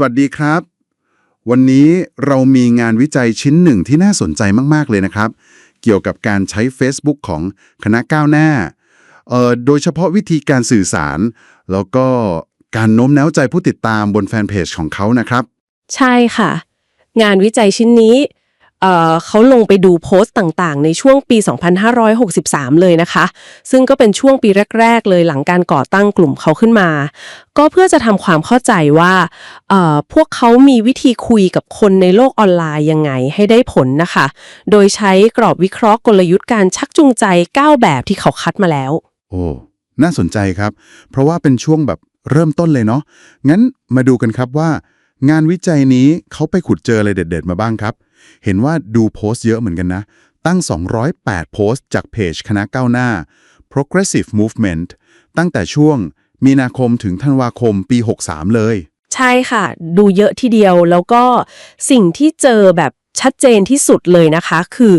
สวัสดีครับ วันนี้เรามีงานวิจัยชิ้นหนึ่งที่น่าสนใจมาก ๆ เลยนะครับ เกี่ยวกับการใช้ Facebook ของคณะก้าวหน้าออโดยเฉพาะวิธีการสื่อสาร แล้วก็การโน้มน้าวใจผู้ติดตามบนแฟนเพจของเขานะครับ ใช่ค่ะ งานวิจัยชิ้นนี้ เขาลงไปดูโพสต์ต่างๆ ในช่วงปี 2563 เลยนะคะ ซึ่งก็เป็นช่วงปีแรก ๆ เลยหลังการก่อตั้งกลุ่มเขาขึ้นมา ก็เพื่อจะทำความเข้าใจว่าพวกเขามีวิธีคุยกับคนในโลกออนไลน์ยังไงให้ได้ผลนะคะ โดยใช้กรอบวิเคราะห์กลยุทธ์การชักจูงใจ 9 แบบที่เขาคัดมาแล้ว โอ้น่าสนใจครับ เพราะว่าเป็นช่วงแบบเริ่มต้นเลยเนาะงั้นมาดูกันครับว่า งานวิจัยนี้เขาไปขุดเจออะไรเด็ด ๆ มาบ้างครับ เห็นว่าดูโพสต์เยอะเหมือนกันนะ ตั้ง 208 โพสต์จากเพจคณะก้าวหน้า Progressive Movement ตั้งแต่ช่วงมีนาคมถึงธันวาคมปี 63 เลย ใช่ค่ะ ดูเยอะทีเดียวแล้วก็สิ่งที่เจอแบบชัดเจนที่สุดเลยนะคะ คือ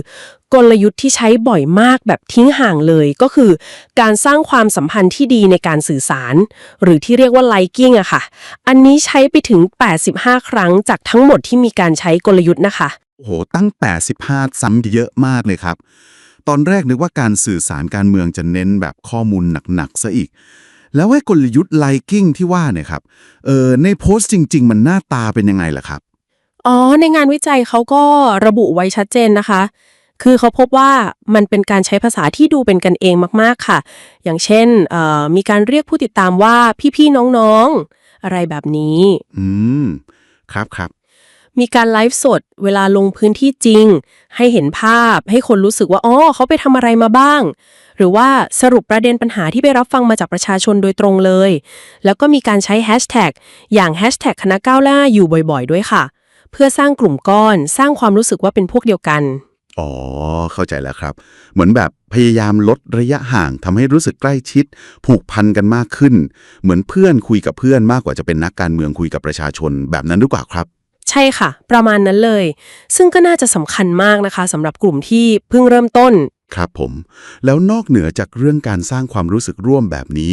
กลยุทธ์ที่ใช้บ่อยมากแบบทิ้งห่างเลยก็คือ การสร้างความสัมพันธ์ที่ดีในการสื่อสาร หรือที่เรียกว่า liking อะค่ะ อันนี้ใช้ไปถึง 85 ครั้งจากทั้งหมดที่มีการใช้กลยุทธ์นะคะ โอ้โห ตั้ง85ซ้ำเยอะมากเลยครับ ตอนแรกนึกว่าการสื่อสารการเมืองจะเน้นแบบข้อมูลหนักๆซะอีก แล้วไอ้กลยุทธ์ liking ที่ว่าเนี่ยครับ เออในโพสต์จริง ๆ มันหน้าตาเป็นยังไงล่ะครับ อ๋อ ในงานวิจัยเขาก็ระบุไว้ชัดเจนนะคะ คือเขาพบว่ามันเป็นการใช้ภาษาที่ดูเป็นกันเองมากๆค่ะ อย่างเช่นเอ่อมีการเรียกผู้ติดตามว่าพี่ๆน้องๆ อะไรแบบนี้ อืม ครับครับ มีการไลฟ์สด เวลาลงพื้นที่จริง ให้เห็นภาพ ให้คนรู้สึกว่าอ๋อเขาไปทำอะไรมาบ้าง หรือว่าสรุปประเด็นปัญหาที่ไปรับฟังมาจากประชาชนโดยตรงเลย แล้วก็มีการใช้แฮชแท็กอย่างแฮชแท็กคณะก้าวหน้าอยู่บ่อยๆ ด้วยค่ะ เพื่อสร้างกลุ่มก้อน สร้างความรู้สึกว่าเป็นพวกเดียวกัน อ๋อ เข้าใจแล้วครับ เหมือนแบบพยายามลดระยะห่างทำให้รู้สึกใกล้ชิด ผูกพันกันมากขึ้น เหมือนเพื่อนคุยกับเพื่อนมากกว่าจะเป็นนักการเมืองคุยกับประชาชนแบบนั้นหรือเปล่าครับ ใช่ค่ะ ประมาณนั้นเลย ซึ่งก็น่าจะสำคัญมากนะคะสำหรับกลุ่มที่เพิ่งเริ่มต้น ครับผม แล้วนอกเหนือจากเรื่องการสร้างความรู้สึกร่วมแบบนี้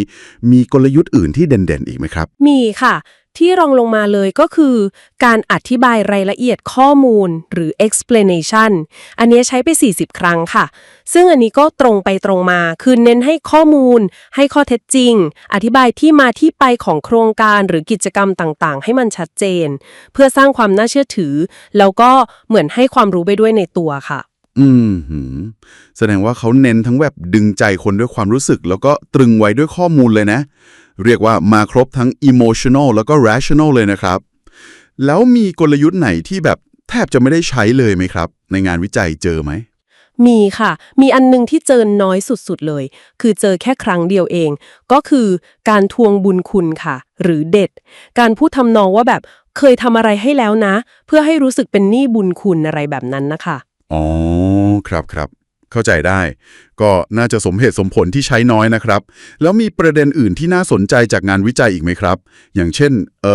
มีกลยุทธ์อื่นที่เด่นๆ อีกไหมครับ มีค่ะ ที่รองลงมาเลยก็คือ การอธิบายรายละเอียดข้อมูลหรือ explanation อันนี้ใช้ไป 40 ครั้งค่ะ ซึ่งอันนี้ก็ตรงไปตรงมา คือเน้นให้ข้อมูล ให้ข้อเท็จจริง อธิบายที่มาที่ไปของโครงการหรือกิจกรรมต่างๆ ให้มันชัดเจน เพื่อสร้างความน่าเชื่อถือ แล้วก็เหมือนให้ความรู้ไปด้วยในตัวค่ะ อืมหืมแสดงว่าเขาเน้นทั้งแบบดึงใจคนด้วยความรู้สึก แล้วก็ตรึงไว้ด้วยข้อมูลเลยนะ เรียกว่ามาครบทั้ง emotional แล้วก็ rational เลยนะครับ แล้วมีกลยุทธ์ไหนที่แบบแทบจะไม่ได้ใช้เลยไหมครับ ในงานวิจัยเจอไหม มีค่ะ มีอันหนึงที่เจอน้อยสุดๆเลย คือเจอแค่ครั้งเดียวเอง ก็คือการทวงบุญคุณค่ะ หรือเด็ด การพูดทำนองว่าแบบเคยทำอะไรให้แล้วนะ เพื่อให้รู้สึกเป็นหนี้บุญคุณอะไรแบบนั้นนะคะ อ๋อ ครับครับ เข้าใจได้ ก็น่าจะสมเหตุสมผลที่ใช้น้อยนะครับ แล้วมีประเด็นอื่นที่น่าสนใจจากงานวิจัยอีกไหมครับ อย่างเช่นเ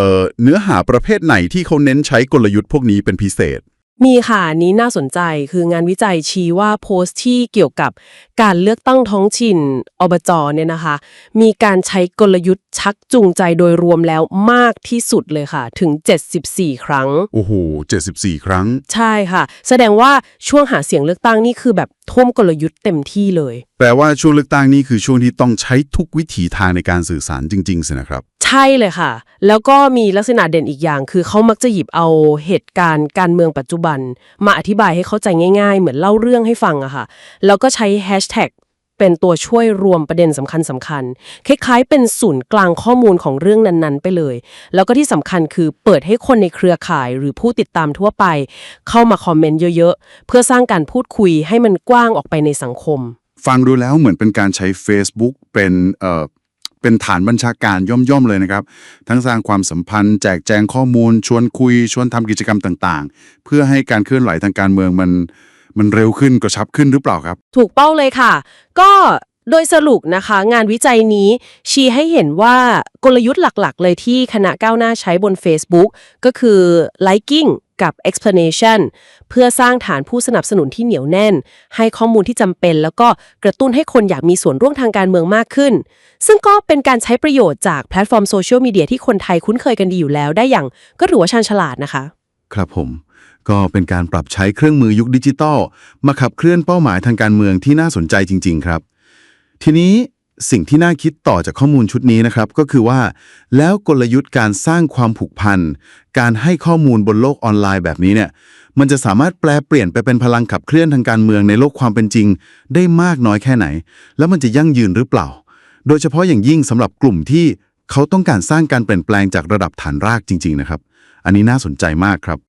เนื้อหาประเภทไหนที่เขาเน้นใช้กลยุทธ์พวกนี้เป็นพิเศษ มีค่ะอันนี้น่าสนใจคืองานวิจัยชี้ว่าโพสต์ที่เกี่ยวกับการเลือกตั้งท้องถิ่นอบจเนี่ยนะคะ มีการใช้กลยุทธ์ชักจูงใจโดยรวมแล้วมากที่สุดเลยค่ะถึง 74 ครั้ง โอ้โห 74 ครั้ง ใช่ค่ะ แสดงว่าช่วงหาเสียงเลือกตั้งนี่คือแบบท่วมกลยุทธ์เต็มที่เลย แปลว่าช่วงเลือกตั้งนี่คือช่วงที่ต้องใช้ทุกวิถีทางในการสื่อสารจริงๆสินะครับ ใช่เลยค่ะ แล้วก็มีลักษณะเด่นอีกอย่าง คือเขามักจะหยิบเอาเหตุการณ์การเมืองปัจจุบันมาอธิบายให้เข้าใจง่าย ๆ เหมือนเล่าเรื่องให้ฟังอะค่ะ แล้วก็ใช้แฮชแท็กเป็นตัวช่วยรวมประเด็นสำคัญสำคัญๆคล้ายๆ เป็นศูนย์กลางข้อมูลของเรื่องนั้นๆ ไปเลย แล้วก็ที่สำคัญคือเปิดให้คนในเครือข่ายหรือผู้ติดตามทั่วไป เข้ามาคอมเมนต์เยอะๆ เพื่อสร้างการพูดคุยให้มันกว้างออกไปในสังคม ฟังดูแล้วเหมือนเป็นการใช้ Facebook เป็น เป็นฐานบัญชาการย่อมๆเลยนะครับ ทั้งสร้างความสัมพันธ์ แจกแจงข้อมูล ชวนคุย ชวนทำกิจกรรมต่างๆ เพื่อให้การเคลื่อนไหวทางการเมืองมัน มันเร็วขึ้นกระชับขึ้นหรือเปล่าครับ ถูกเป้าเลยค่ะ ก็โดยสรุปนะคะ งานวิจัยนี้ ชี้ให้เห็นว่ากลยุทธ์หลักๆ เลยที่คณะก้าวหน้าใช้บน Facebook ก็คือ liking กับ explanation เพื่อสร้างฐานผู้สนับสนุนที่เหนียวแน่น ให้ข้อมูลที่จำเป็น แล้วก็กระตุ้นให้คนอยากมีส่วนร่วมทางการเมืองมากขึ้น ซึ่งก็เป็นการใช้ประโยชน์จากแพลตฟอร์มโซเชียลมีเดียที่คนไทยคุ้นเคยกันดีอยู่แล้ว ได้อย่างก็ถือว่าชาญฉลาดนะคะ ครับผม ก็เป็นการปรับใช้เครื่องมือยุคดิจิตอลมาขับเคลื่อนเป้าหมายทางการเมืองที่น่าสนใจจริง ๆ ครับ ทีนี้ สิ่งที่น่าคิดต่อจากข้อมูลชุดนี้นะครับ ก็คือว่า แล้วกลยุทธ์การสร้างความผูกพัน การให้ข้อมูลบนโลกออนไลน์แบบนี้เนี่ย มันจะสามารถแปลเปลี่ยนไปเป็นพลังขับเคลื่อนทางการเมืองในโลกความเป็นจริง ได้มากน้อยแค่ไหน แล้วมันจะยั่งยืนหรือเปล่า โดยเฉพาะอย่างยิ่งสำหรับกลุ่มที่เขาต้องการสร้างการเปลี่ยนแปลงจากระดับฐานรากจริง ๆ นะครับ อันนี้น่าสนใจมากครับ